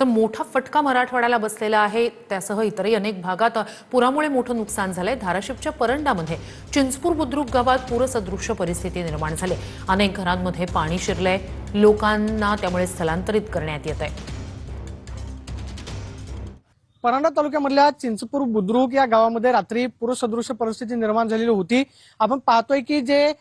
तर मोठा फटका मराठवाड्याला बसलेला आहे. त्यासह इतरही अनेक भागात पुरामुळे मोठं नुकसान झालंय. धाराशिवच्या परंडामध्ये चिंचपूर बुद्रुक गावात पूरसदृश्य परिस्थिती निर्माण झाली. अनेक घरांमध्ये पाणी शिरलंय. लोकांना त्यामुळे स्थलांतरित करण्यात येत आहे परांडा तालुक्यामधल्या चिंचपूर बुद्रुक या गावामध्ये रात्री पूरसदृश्य परिस्थिती निर्माण झालेली होती. आपण पाहतोय की जे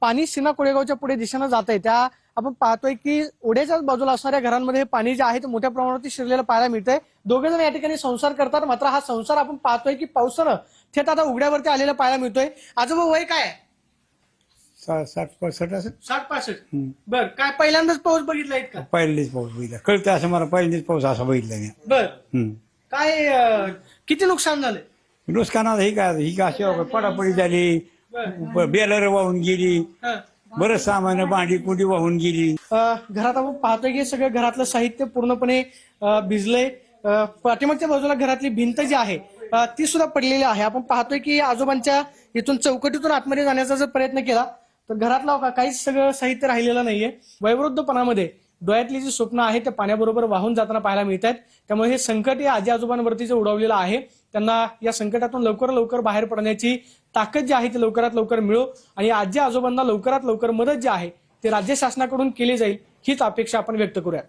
पाणी सिना कोळेगावच्या पुढे दिशेनं जात आहे त्या आपण पाहतोय की ओढ्याच्याच बाजूला असणाऱ्या घरांमध्ये पाणी जे आहे ते मोठ्या प्रमाणावरती शिरलेलं पाहायला मिळतंय. दोघे जण या ठिकाणी संसार करतात मात्र हा संसार आपण पाहतोय की पावसानं थेट आता उघड्यावरती आलेला पाहायला मिळतोय. आजोबा वय काय साठ पासष्ट असं साठ पासष्ट. बर काय पहिल्यांदाच पाऊस बघितलाय का पहिलेच पाऊस बघितला. कळतं असं मला पहिलेच पाऊस असा बघितला मी. बर. हम्म. काय अ, किती नुकसान झालंय? नुकसानात ही काय ही काय अशी पडापडी झाली बेलर वाहून गेली. हा. बरं सामान भांडी कुंडी वाहून गेली? अ, घरात आपण पाहतोय की सगळं घरातलं साहित्य पूर्णपणे अ, भिजलंय. अ, पाठीमागच्या बाजूला घरातली भिंत जी आहे अ, ती सुद्धा पडलेली आहे. आपण पाहतोय की आजोबांच्या इथून चौकटीतून आतमध्ये जाण्याचा जर प्रयत्न केला तर घरातला का काहीच सगळं साहित्य राहिलेलं नाहीये. वयोवृद्धपणामध्ये डोळ्यातली जी स्वप्न आहे ते पाण्याबरोबर वाहून जाताना पाहायला मिळत आहेत त्यामुळे हे संकट हे आजी आजोबांवरती जे उडवलेलं आहे त्यांना या संकटातून लवकर लवकर बाहेर पडण्याची ताकद जी आहे ती लवकरात लवकर मिळो आणि आजी आजोबांना लवकरात लवकर मदत जी आहे ती राज्य शासनाकडून केली जाईल हीच अपेक्षा आपण व्यक्त करूया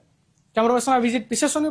त्यामुळे विजिट पिसेसोनी